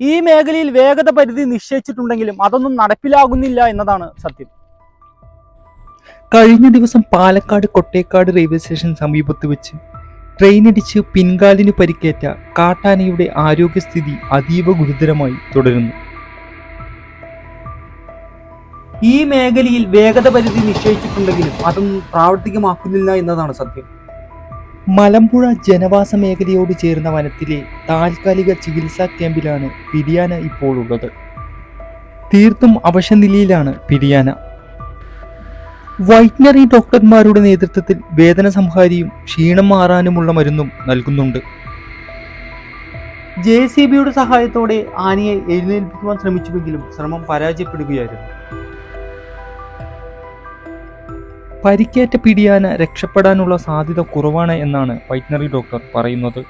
ഈ മേഖലയിൽ വേഗത പരിധി നിശ്ചയിച്ചിട്ടുണ്ടെങ്കിലും അതൊന്നും നടപ്പിലാകുന്നില്ല എന്നതാണ് സത്യം. കഴിഞ്ഞ ദിവസം പാലക്കാട് കൊട്ടേക്കാട് റെയിൽവേ സ്റ്റേഷൻ സമീപത്ത് വെച്ച് ട്രെയിനിടിച്ച് പിൻകാലിന് പരിക്കേറ്റ കാട്ടാനയുടെ ആരോഗ്യസ്ഥിതി അതീവ ഗുരുതരമായി തുടരുന്നു. ഈ മേഖലയിൽ വേഗത പരിധി നിശ്ചയിച്ചിട്ടുണ്ടെങ്കിലും അതൊന്നും പ്രാവർത്തികമാക്കുന്നില്ല എന്നതാണ് സത്യം. മലമ്പുഴ ജനവാസ മേഖലയോട് ചേർന്ന വനത്തിലെ താൽക്കാലിക ചികിത്സാ ക്യാമ്പിലാണ് പിരിയാന ഇപ്പോഴുള്ളത്. തീർത്തും അവശനിലയിലാണ് പിരിയാന. വൈറ്റ്നറി ഡോക്ടർമാരുടെ നേതൃത്വത്തിൽ വേദന സംഹാരിയും ക്ഷീണം മാറാനുമുള്ള മരുന്നും നൽകുന്നുണ്ട്. ജെ സി ബിയുടെ സഹായത്തോടെ ആനയെ എഴുന്നേൽപ്പിക്കുവാൻ ശ്രമിച്ചുവെങ്കിലും ശ്രമം പരാജയപ്പെടുകയായിരുന്നു. പരിക്കേറ്റ പിടിയാന രക്ഷപ്പെടാനുള്ള സാധ്യത കുറവാണ് എന്നാണ് വൈറ്റ്നറി ഡോക്ടർ പറയുന്നത്.